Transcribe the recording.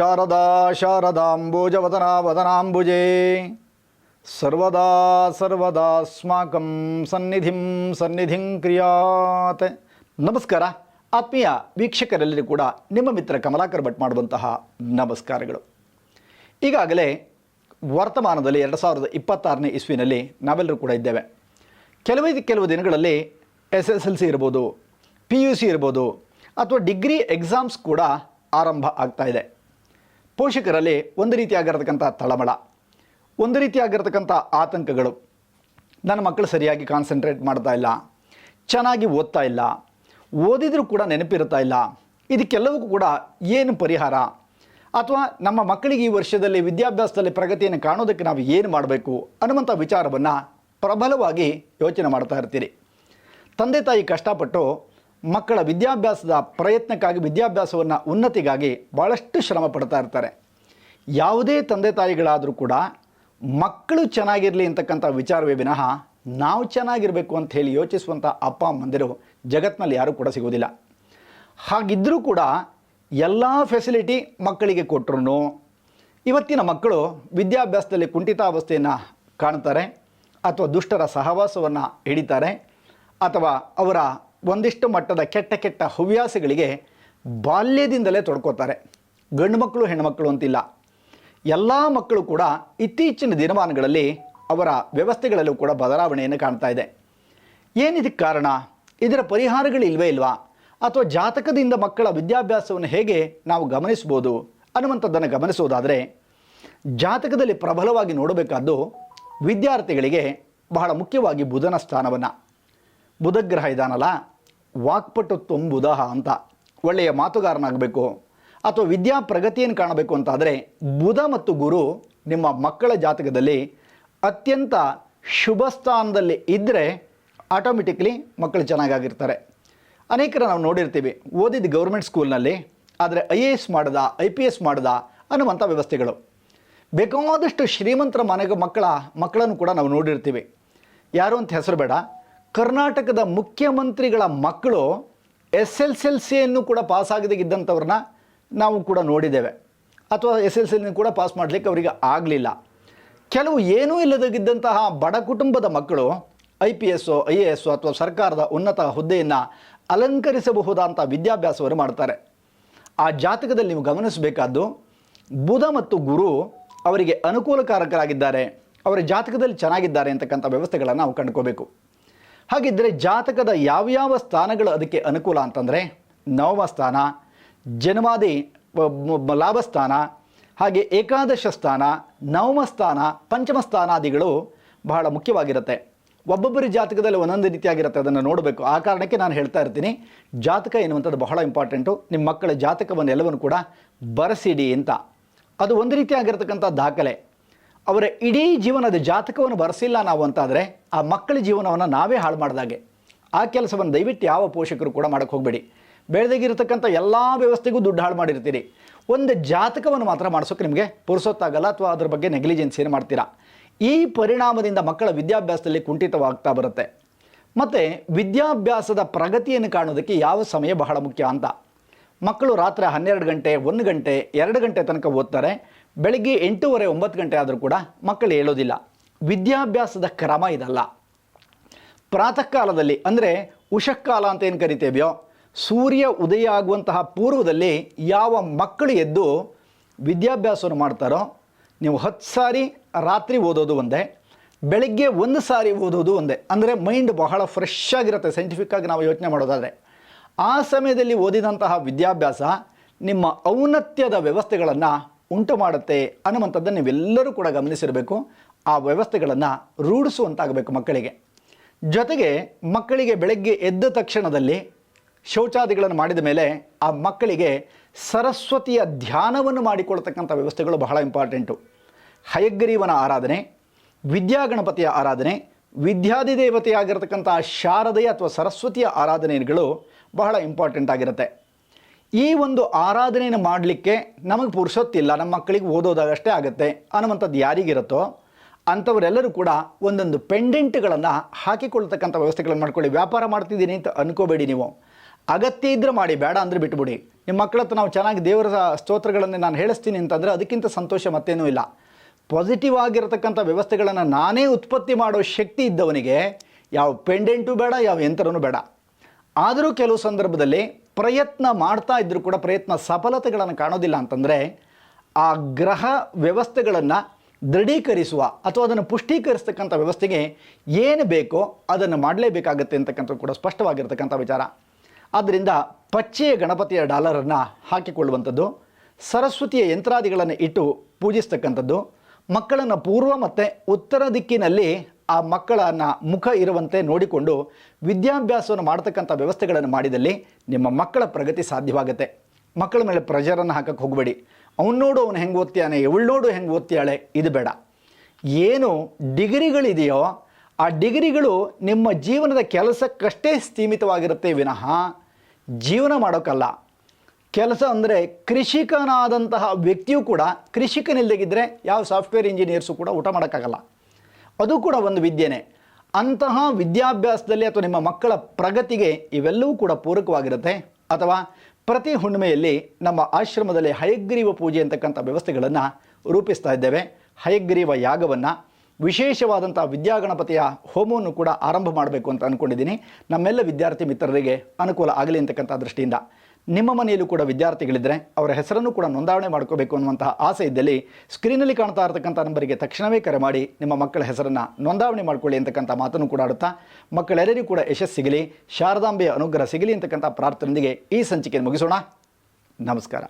ಶಾರದಾ ಶಾರದಾಂಬುಜವದನಾ ವದನಾಂಬುಜೇ ಸರ್ವದಾ ಸರ್ವದಾಸ್ಮಾಕಂ ಸನ್ನಿಧಿಂ ಸನ್ನಿಧಿಂ ಕ್ರಿಯಾತ್. ನಮಸ್ಕಾರ. ಆತ್ಮೀಯ ವೀಕ್ಷಕರೆಲ್ಲರಿಗೂ ಕೂಡ ನಿಮ್ಮ ಮಿತ್ರ ಕಮಲಾಕರ್ ಭಟ್ ಮಾಡುವಂತಹ ನಮಸ್ಕಾರಗಳು. ಈಗಾಗಲೇ ವರ್ತಮಾನದಲ್ಲಿ ಎರಡು ಸಾವಿರದ ಇಪ್ಪತ್ತಾರನೇ ಇಸ್ವಿನಲ್ಲಿ ನಾವೆಲ್ಲರೂ ಕೂಡ ಇದ್ದೇವೆ. ಕೆಲವೇ ಕೆಲವು ದಿನಗಳಲ್ಲಿ ಎಸ್ ಎಸ್ ಎಲ್ ಸಿ ಇರ್ಬೋದು, ಪಿ ಯು ಸಿ ಇರ್ಬೋದು, ಅಥವಾ ಡಿಗ್ರಿ ಎಕ್ಸಾಮ್ಸ್ ಕೂಡ ಆರಂಭ ಆಗ್ತಾ ಇದೆ. ಪೋಷಕರಲ್ಲಿ ಒಂದು ರೀತಿಯಾಗಿರತಕ್ಕಂಥ ತಳಮಳ, ಒಂದು ರೀತಿಯಾಗಿರ್ತಕ್ಕಂಥ ಆತಂಕಗಳು. ನನ್ನ ಮಕ್ಕಳು ಸರಿಯಾಗಿ ಕಾನ್ಸಂಟ್ರೇಟ್ ಮಾಡ್ತಾ ಇಲ್ಲ, ಚೆನ್ನಾಗಿ ಓದ್ತಾ ಇಲ್ಲ, ಓದಿದರೂ ಕೂಡ ನೆನಪಿರ್ತಾ ಇಲ್ಲ ಇದಕ್ಕೆಲ್ಲವೂ ಕೂಡ ಏನು ಪರಿಹಾರ? ಅಥವಾ ನಮ್ಮ ಮಕ್ಕಳಿಗೆ ಈ ವರ್ಷದಲ್ಲಿ ವಿದ್ಯಾಭ್ಯಾಸದಲ್ಲಿ ಪ್ರಗತಿಯನ್ನು ಕಾಣೋದಕ್ಕೆ ನಾವು ಏನು ಮಾಡಬೇಕು ಅನ್ನುವಂಥ ವಿಚಾರವನ್ನು ಪ್ರಬಲವಾಗಿ ಯೋಚನೆ ಮಾಡ್ತಾ ಇರ್ತೀರಿ. ತಂದೆ ತಾಯಿ ಕಷ್ಟಪಟ್ಟು ಮಕ್ಕಳ ವಿದ್ಯಾಭ್ಯಾಸದ ಪ್ರಯತ್ನಕ್ಕಾಗಿ, ವಿದ್ಯಾಭ್ಯಾಸವನ್ನು ಉನ್ನತಿಗಾಗಿ ಭಾಳಷ್ಟು ಶ್ರಮ ಪಡ್ತಾ ಇರ್ತಾರೆ. ಯಾವುದೇ ತಂದೆ ತಾಯಿಗಳಾದರೂ ಕೂಡ ಮಕ್ಕಳು ಚೆನ್ನಾಗಿರಲಿ ಅಂತಕ್ಕಂಥ ವಿಚಾರವೇ ವಿನಃ ನಾವು ಚೆನ್ನಾಗಿರಬೇಕು ಅಂತ ಹೇಳಿ ಯೋಚಿಸುವಂಥ ಅಪ್ಪ, ಅಮ್ಮಂದಿರು ಜಗತ್ತಿನಲ್ಲಿ ಯಾರೂ ಕೂಡ ಸಿಗೋದಿಲ್ಲ ಹಾಗಿದ್ದರೂ ಕೂಡ ಎಲ್ಲ ಫೆಸಿಲಿಟಿ ಮಕ್ಕಳಿಗೆ ಕೊಟ್ಟರು ಇವತ್ತಿನ ಮಕ್ಕಳು ವಿದ್ಯಾಭ್ಯಾಸದಲ್ಲಿ ಕುಂಠಿತಾವಸ್ಥೆಯನ್ನು ಕಾಣ್ತಾರೆ, ಅಥವಾ ದುಷ್ಟರ ಸಹವಾಸವನ್ನು ಹಿಡಿತಾರೆ, ಅಥವಾ ಅವರ ಒಂದಿಷ್ಟು ಮಟ್ಟದ ಕೆಟ್ಟ ಕೆಟ್ಟ ಹವ್ಯಾಸಗಳಿಗೆ ಬಾಲ್ಯದಿಂದಲೇ ತೊಡ್ಕೋತಾರೆ. ಗಂಡು ಮಕ್ಕಳು ಹೆಣ್ಣುಮಕ್ಕಳು ಅಂತಿಲ್ಲ. ಎಲ್ಲ ಮಕ್ಕಳು ಕೂಡ ಇತ್ತೀಚಿನ ದಿನಮಾನಗಳಲ್ಲಿ ಅವರ ವ್ಯವಸ್ಥೆಗಳಲ್ಲೂ ಕೂಡ ಬದಲಾವಣೆಯನ್ನು ಕಾಣ್ತಾ ಇದೆ. ಏನಿದಕ್ಕೆ ಕಾರಣ? ಇದರ ಪರಿಹಾರಗಳು ಇಲ್ವೇ ಇಲ್ವಾ? ಅಥವಾ ಜಾತಕದಿಂದ ಮಕ್ಕಳ ವಿದ್ಯಾಭ್ಯಾಸವನ್ನು ಹೇಗೆ ನಾವು ಗಮನಿಸ್ಬೋದು ಅನ್ನುವಂಥದ್ದನ್ನು ಗಮನಿಸುವುದಾದರೆ ಜಾತಕದಲ್ಲಿ ಪ್ರಬಲವಾಗಿ ನೋಡಬೇಕಾದ್ದು ವಿದ್ಯಾರ್ಥಿಗಳಿಗೆ ಬಹಳ ಮುಖ್ಯವಾಗಿ ಬುಧನ ಸ್ಥಾನವನ್ನು. ಬುಧಗ್ರಹ ಇದಾನಲ್ಲ, ವಾಕ್ಪಟು ತುಂಬುದಹ ಅಂತ. ಒಳ್ಳೆಯ ಮಾತುಗಾರನಾಗಬೇಕು. ಅಥವಾ ವಿದ್ಯಾ ಪ್ರಗತಿಯನ್ನು ಕಾಣಬೇಕು ಅಂತಾದರೆ, ಬುಧ ಮತ್ತು ಗುರು ನಿಮ್ಮ ಮಕ್ಕಳ ಜಾತಕದಲ್ಲಿ ಅತ್ಯಂತ ಶುಭ ಸ್ಥಾನದಲ್ಲಿ ಇದ್ದರೆ ಆಟೋಮೆಟಿಕ್ಲಿ ಮಕ್ಕಳು ಚೆನ್ನಾಗಾಗಿರ್ತಾರೆ. ಅನೇಕರ ನಾವು ನೋಡಿರ್ತೀವಿ, ಓದಿದ ಗೌರ್ಮೆಂಟ್ ಸ್ಕೂಲ್ನಲ್ಲಿ ಆದರೆ ಐ ಎ ಎಸ್ ಮಾಡ್ದ ಐ ಪಿ ಎಸ್ ಮಾಡ್ದ ಅನ್ನುವಂಥ ವ್ಯವಸ್ಥೆಗಳು. ಬೇಕಾದಷ್ಟು ಶ್ರೀಮಂತರ ಮನೆಗೆ ಮಕ್ಕಳ, ಮಕ್ಕಳನ್ನು ಕೂಡ ನಾವು ನೋಡಿರ್ತೀವಿ. ಯಾರು ಅಂತ ಹೆಸರು ಬೇಡ. ಕರ್ನಾಟಕದ ಮುಖ್ಯಮಂತ್ರಿಗಳ ಮಕ್ಕಳು ಎಸ್ ಎಲ್ ಎಲ್ ಸಿಯನ್ನು ಕೂಡ ಪಾಸ್ ಆಗದಿದ್ದಂಥವ್ರನ್ನ ನಾವು ಕೂಡ ನೋಡಿದ್ದೇವೆ. ಅಥವಾ ಎಸ್ ಎಲ್ ಸಿಯನ್ನು ಕೂಡ ಪಾಸ್ ಮಾಡಲಿಕ್ಕೆ ಅವರಿಗೆ ಆಗಲಿಲ್ಲ. ಕೆಲವು ಏನೂ ಇಲ್ಲದಾಗಿದ್ದಂತಹ ಬಡ ಕುಟುಂಬದ ಮಕ್ಕಳು I P S I A S ಅಥವಾ ಸರ್ಕಾರದ ಉನ್ನತ ಹುದ್ದೆಯನ್ನು ಅಲಂಕರಿಸಬಹುದಾದಂಥ ವಿದ್ಯಾಭ್ಯಾಸವನ್ನು ಮಾಡ್ತಾರೆ. ಆ ಜಾತಕದಲ್ಲಿ ನೀವು ಗಮನಿಸಬೇಕಾದ್ದು, ಬುಧ ಮತ್ತು ಗುರು ಅವರಿಗೆ ಅನುಕೂಲಕಾರಕರಾಗಿದ್ದಾರೆ. ಅವರ ಜಾತಕದಲ್ಲಿ ಚೆನ್ನಾಗಿದ್ದಾರೆ ಅಂತಕ್ಕಂಥ ವ್ಯವಸ್ಥೆಗಳನ್ನು ನಾವು ಕಂಡುಕೋಬೇಕು. ಹಾಗಿದ್ದರೆ ಜಾತಕದ ಯಾವ್ಯಾವ ಸ್ಥಾನಗಳು ಅದಕ್ಕೆ ಅನುಕೂಲ ಅಂತಂದರೆ ನವಮ ಸ್ಥಾನ, ಜನ್ಮಾದಿ ಲಾಭ ಸ್ಥಾನ ಲಾಭಸ್ಥಾನ ಹಾಗೆ ಏಕಾದಶ ಸ್ಥಾನ, ನವಮ ಸ್ಥಾನ, ಪಂಚಮ ಸ್ಥಾನಾದಿಗಳು ಬಹಳ ಮುಖ್ಯವಾಗಿರುತ್ತೆ. ಒಬ್ಬೊಬ್ಬರ ಜಾತಕದಲ್ಲಿ ಒಂದೊಂದು ರೀತಿಯಾಗಿರುತ್ತೆ ಅದನ್ನು ನೋಡಬೇಕು. ಆ ಕಾರಣಕ್ಕೆ ನಾನು ಹೇಳ್ತಾ ಇರ್ತೀನಿ, ಜಾತಕ ಎನ್ನುವಂಥದ್ದು ಬಹಳ ಇಂಪಾರ್ಟೆಂಟು. ನಿಮ್ಮ ಮಕ್ಕಳ ಜಾತಕವನ್ನು ಎಲ್ಲವನ್ನು ಕೂಡ ಬರೆಸಿಡಿ ಅಂತ. ಅದು ಒಂದು ರೀತಿಯಾಗಿರ್ತಕ್ಕಂಥ ದಾಖಲೆ. ಅವರ ಇಡೀ ಜೀವನದ ಜಾತಕವನ್ನು ಬರೆಸಿಲ್ಲ ನಾವು ಅಂತಾದರೆ ಆ ಮಕ್ಕಳ ಜೀವನವನ್ನು ನಾವೇ ಹಾಳು ಮಾಡಿದಾಗೆ. ಆ ಕೆಲಸವನ್ನು ದಯವಿಟ್ಟು ಯಾವ ಪೋಷಕರು ಕೂಡ ಮಾಡೋಕ್ಕೆ ಹೋಗಬೇಡಿ. ಬೆಳೆದಾಗಿರ್ತಕ್ಕಂಥ ಎಲ್ಲ ವ್ಯವಸ್ಥೆಗೂ ದುಡ್ಡು ಹಾಳು ಮಾಡಿರ್ತೀರಿ. ಒಂದು ಜಾತಕವನ್ನು ಮಾತ್ರ ಮಾಡಿಸೋಕೆ ನಿಮಗೆ ಪುರುಸೊತ್ತಾಗಲ್ಲ ಅಥವಾ ಅದ್ರ ಬಗ್ಗೆ ನೆಗ್ಲಿಜೆನ್ಸ್ ಏನು ಮಾಡ್ತೀರಾ? ಈ ಪರಿಣಾಮದಿಂದ ಮಕ್ಕಳ ವಿದ್ಯಾಭ್ಯಾಸದಲ್ಲಿ ಕುಂಠಿತವಾಗ್ತಾ ಬರುತ್ತೆ. ಮತ್ತು ವಿದ್ಯಾಭ್ಯಾಸದ ಪ್ರಗತಿಯನ್ನು ಕಾಣೋದಕ್ಕೆ ಯಾವ ಸಮಯ ಬಹಳ ಮುಖ್ಯ ಅಂತ. ಮಕ್ಕಳು ರಾತ್ರಿ ಹನ್ನೆರಡು ಗಂಟೆ, ಒಂದು ಗಂಟೆ, ಎರಡು ಗಂಟೆ ತನಕ ಓದ್ತಾರೆ. ಬೆಳಗ್ಗೆ ಎಂಟೂವರೆ ಒಂಬತ್ತು ಗಂಟೆ ಆದರೂ ಕೂಡ ಮಕ್ಕಳು ಹೇಳೋದಿಲ್ಲ. ವಿದ್ಯಾಭ್ಯಾಸದ ಕ್ರಮ ಇದಲ್ಲ. ಪ್ರಾತಃ ಕಾಲದಲ್ಲಿ ಅಂದರೆ ಉಷಃಕಾಲ ಅಂತ ಏನು ಕರಿತೇವೆಯೋ, ಸೂರ್ಯ ಉದಯ ಆಗುವಂತಹ ಪೂರ್ವದಲ್ಲಿ ಯಾವ ಮಕ್ಕಳು ಎದ್ದು ವಿದ್ಯಾಭ್ಯಾಸವನ್ನು ಮಾಡ್ತಾರೋ, ನೀವು ಹತ್ತು ಸಾರಿ ರಾತ್ರಿ ಓದೋದು ಒಂದೇ, ಬೆಳಗ್ಗೆ ಒಂದು ಸಾರಿ ಓದೋದು ಒಂದೇ. ಅಂದರೆ ಮೈಂಡ್ ಬಹಳ ಫ್ರೆಶ್ ಆಗಿರುತ್ತೆ ಸೈಂಟಿಫಿಕ್ಕಾಗಿ ನಾವು ಯೋಚನೆ ಮಾಡೋದಾದರೆ. ಆ ಸಮಯದಲ್ಲಿ ಓದಿದಂತಹ ವಿದ್ಯಾಭ್ಯಾಸ ನಿಮ್ಮ ಔನ್ನತ್ಯದ ವ್ಯವಸ್ಥೆಗಳನ್ನು ಉಂಟು ಮಾಡುತ್ತೆ ಅನ್ನುವಂಥದ್ದನ್ನು ನೀವೆಲ್ಲರೂ ಕೂಡ ಗಮನಿಸಿರಬೇಕು. ಆ ವ್ಯವಸ್ಥೆಗಳನ್ನು ರೂಢಿಸುವಂತಾಗಬೇಕು ಮಕ್ಕಳಿಗೆ. ಜೊತೆಗೆ ಮಕ್ಕಳಿಗೆ ಬೆಳಗ್ಗೆ ಎದ್ದ ತಕ್ಷಣದಲ್ಲಿ ಶೌಚಾದಿಗಳನ್ನು ಮಾಡಿದ ಮೇಲೆ ಆ ಮಕ್ಕಳಿಗೆ ಸರಸ್ವತಿಯ ಧ್ಯಾನವನ್ನು ಮಾಡಿಕೊಳ್ತಕ್ಕಂಥ ವ್ಯವಸ್ಥೆಗಳು ಬಹಳ ಇಂಪಾರ್ಟೆಂಟು. ಹಯಗ್ರೀವನ ಆರಾಧನೆ, ವಿದ್ಯಾಗಣಪತಿಯ ಆರಾಧನೆ, ವಿದ್ಯಾಧಿದೇವತೆಯಾಗಿರ್ತಕ್ಕಂಥ ಶಾರದೆಯ ಅಥವಾ ಸರಸ್ವತಿಯ ಆರಾಧನೆಗಳು ಬಹಳ ಇಂಪಾರ್ಟೆಂಟ್ ಆಗಿರುತ್ತೆ. ಈ ಒಂದು ಆರಾಧನೆಯನ್ನು ಮಾಡಲಿಕ್ಕೆ ನಮಗೆ ಪುರುಷೊತ್ತಿಲ್ಲ ನಮ್ಮ ಮಕ್ಕಳಿಗೆ ಓದೋದಾಗಷ್ಟೇ ಆಗುತ್ತೆ. ಅನ್ನುವಂಥದ್ದು ಯಾರಿಗಿರುತ್ತೋ ಅಂಥವರೆಲ್ಲರೂ ಕೂಡ ಒಂದೊಂದು ಪೆಂಡೆಂಟ್ಗಳನ್ನು ಹಾಕಿಕೊಳ್ತಕ್ಕಂಥ ವ್ಯವಸ್ಥೆಗಳನ್ನು ಮಾಡ್ಕೊಳ್ಳಿ. ವ್ಯಾಪಾರ ಮಾಡ್ತಿದ್ದೀನಿ ಅಂತ ಅನ್ಕೋಬೇಡಿ ನೀವು. ಅಗತ್ಯ ಇದ್ದರೆ ಮಾಡಿ, ಬೇಡ ಅಂದರೆ ಬಿಟ್ಬಿಡಿ. ನಿಮ್ಮ ಮಕ್ಕಳ ಹತ್ರ ನಾವು ಚೆನ್ನಾಗಿ ದೇವರ ಸ್ತೋತ್ರಗಳನ್ನು ನಾನು ಹೇಳಿಸ್ತೀನಿ ಅಂತಂದರೆ ಅದಕ್ಕಿಂತ ಸಂತೋಷ ಮತ್ತೇನೂ ಇಲ್ಲ. ಪಾಸಿಟಿವ್ ಆಗಿರತಕ್ಕಂಥ ವ್ಯವಸ್ಥೆಗಳನ್ನು ನಾನೇ ಉತ್ಪತ್ತಿ ಮಾಡೋ ಶಕ್ತಿ ಇದ್ದವನಿಗೆ ಯಾವ ಪೆಂಡೆಂಟು ಬೇಡ, ಯಾವ ಯಂತ್ರನೂ ಬೇಡ. ಆದರೂ ಕೆಲವು ಸಂದರ್ಭದಲ್ಲಿ ಪ್ರಯತ್ನ ಮಾಡ್ತಾ ಇದ್ದರೂ ಕೂಡ ಪ್ರಯತ್ನ ಸಫಲತೆಗಳನ್ನು ಕಾಣೋದಿಲ್ಲ ಅಂತಂದರೆ ಆ ಗ್ರಹ ವ್ಯವಸ್ಥೆಗಳನ್ನು ದೃಢೀಕರಿಸುವ ಅಥವಾ ಅದನ್ನು ಪುಷ್ಟೀಕರಿಸ್ತಕ್ಕಂಥ ವ್ಯವಸ್ಥೆಗೆ ಏನು ಬೇಕೋ ಅದನ್ನು ಮಾಡಲೇಬೇಕಾಗತ್ತೆ ಅಂತಕ್ಕಂಥದ್ದು ಕೂಡ ಸ್ಪಷ್ಟವಾಗಿರ್ತಕ್ಕಂಥ ವಿಚಾರ. ಆದ್ದರಿಂದ ಪಚ್ಚೆಯ ಗಣಪತಿಯ ಡಾಲರನ್ನು ಹಾಕಿಕೊಳ್ಳುವಂಥದ್ದು, ಸರಸ್ವತಿಯ ಯಂತ್ರಾದಿಗಳನ್ನು ಇಟ್ಟು ಪೂಜಿಸ್ತಕ್ಕಂಥದ್ದು, ಮಕ್ಕಳನ್ನು ಪೂರ್ವ ಮತ್ತು ಉತ್ತರ ದಿಕ್ಕಿನಲ್ಲಿ ಆ ಮಕ್ಕಳನ್ನು ಮುಖ ಇರುವಂತೆ ನೋಡಿಕೊಂಡು ವಿದ್ಯಾಭ್ಯಾಸವನ್ನು ಮಾಡತಕ್ಕಂಥ ವ್ಯವಸ್ಥೆಗಳನ್ನು ಮಾಡಿದಲ್ಲಿ ನಿಮ್ಮ ಮಕ್ಕಳ ಪ್ರಗತಿ ಸಾಧ್ಯವಾಗುತ್ತೆ. ಮಕ್ಕಳ ಮೇಲೆ ಪ್ರೆಷರನ್ನು ಹಾಕಕ್ಕೆ ಹೋಗಬೇಡಿ. ಅವ್ನು ನೋಡು ಅವನು ಹೆಂಗೆ ಓದ್ತಿಯಾನೆ ಇವಳು ನೋಡು ಹೆಂಗೆ ಓದ್ತಿಯಾಳೆ, ಇದು ಬೇಡ. ಏನು ಡಿಗ್ರಿಗಳಿದೆಯೋ ಆ ಡಿಗ್ರಿಗಳು ನಿಮ್ಮ ಜೀವನದ ಕೆಲಸಕ್ಕಷ್ಟೇ ಸೀಮಿತವಾಗಿರುತ್ತೆ ವಿನಃ ಜೀವನ ಮಾಡೋಕ್ಕಲ್ಲ ಕೆಲಸ ಅಂದರೆ ಕೃಷಿಕನಾದಂತಹ ವ್ಯಕ್ತಿಯೂ ಕೂಡ ಕೃಷಿಕನಿಲ್ಲದಿದ್ದರೆ ಯಾವ ಸಾಫ್ಟ್ವೇರ್ ಇಂಜಿನಿಯರ್ಸು ಕೂಡ ಊಟ ಮಾಡೋಕ್ಕಾಗಲ್ಲ. ಅದು ಕೂಡ ಒಂದು ವಿದ್ಯೆನೇ. ಅಂತಹ ವಿದ್ಯಾಭ್ಯಾಸದಲ್ಲಿ ಅಥವಾ ನಿಮ್ಮ ಮಕ್ಕಳ ಪ್ರಗತಿಗೆ ಇವೆಲ್ಲವೂ ಕೂಡ ಪೂರಕವಾಗಿರುತ್ತೆ. ಅಥವಾ ಪ್ರತಿ ಹುಣ್ಣಿಮೆಯಲ್ಲಿ ನಮ್ಮ ಆಶ್ರಮದಲ್ಲಿ ಹಯಗ್ರೀವ ಪೂಜೆ ಅಂತಕ್ಕಂಥ ವ್ಯವಸ್ಥೆಗಳನ್ನು ರೂಪಿಸ್ತಾ ಇದ್ದೇವೆ. ಹಯಗ್ರೀವ ಯಾಗವನ್ನು. ವಿಶೇಷವಾದಂಥ ವಿದ್ಯಾಗಣಪತಿಯ ಹೋಮವನ್ನು ಕೂಡ ಆರಂಭ ಮಾಡಬೇಕು ಅಂತ ಅಂದ್ಕೊಂಡಿದ್ದೀನಿ ನಮ್ಮೆಲ್ಲ ವಿದ್ಯಾರ್ಥಿ ಮಿತ್ರರಿಗೆ ಅನುಕೂಲ ಆಗಲಿ ಅಂತಕ್ಕಂಥ ದೃಷ್ಟಿಯಿಂದ. ನಿಮ್ಮ ಮನೆಯಲ್ಲೂ ಕೂಡ ವಿದ್ಯಾರ್ಥಿಗಳಿದ್ದರೆ ಅವರ ಹೆಸರನ್ನು ಕೂಡ ನೋಂದಾವಣೆ ಮಾಡ್ಕೋಬೇಕು ಅನ್ನುವಂತಹ ಆಸೆ ಇದ್ದಲ್ಲಿ ಸ್ಕ್ರೀನಲ್ಲಿ ಕಾಣ್ತಾ ಇರತಕ್ಕಂಥ ನಂಬರಿಗೆ ತಕ್ಷಣವೇ ಕರೆ ಮಾಡಿ ನಿಮ್ಮ ಮಕ್ಕಳ ಹೆಸರನ್ನು ನೋಂದಾವಣೆ ಮಾಡ್ಕೊಳ್ಳಿ ಅಂತಕ್ಕಂಥ ಮಾತನ್ನು ಕೂಡ ಆಡುತ್ತಾ ಮಕ್ಕಳೆಲ್ಲರಿಗೂ ಕೂಡ ಯಶಸ್ಸು ಸಿಗಲಿ, ಶಾರದಾಂಬೆಯ ಅನುಗ್ರಹ ಸಿಗಲಿ ಅಂತಕ್ಕಂಥ ಪ್ರಾರ್ಥನೆಯೊಂದಿಗೆ ಈ ಸಂಚಿಕೆ ಮುಗಿಸೋಣ. ನಮಸ್ಕಾರ.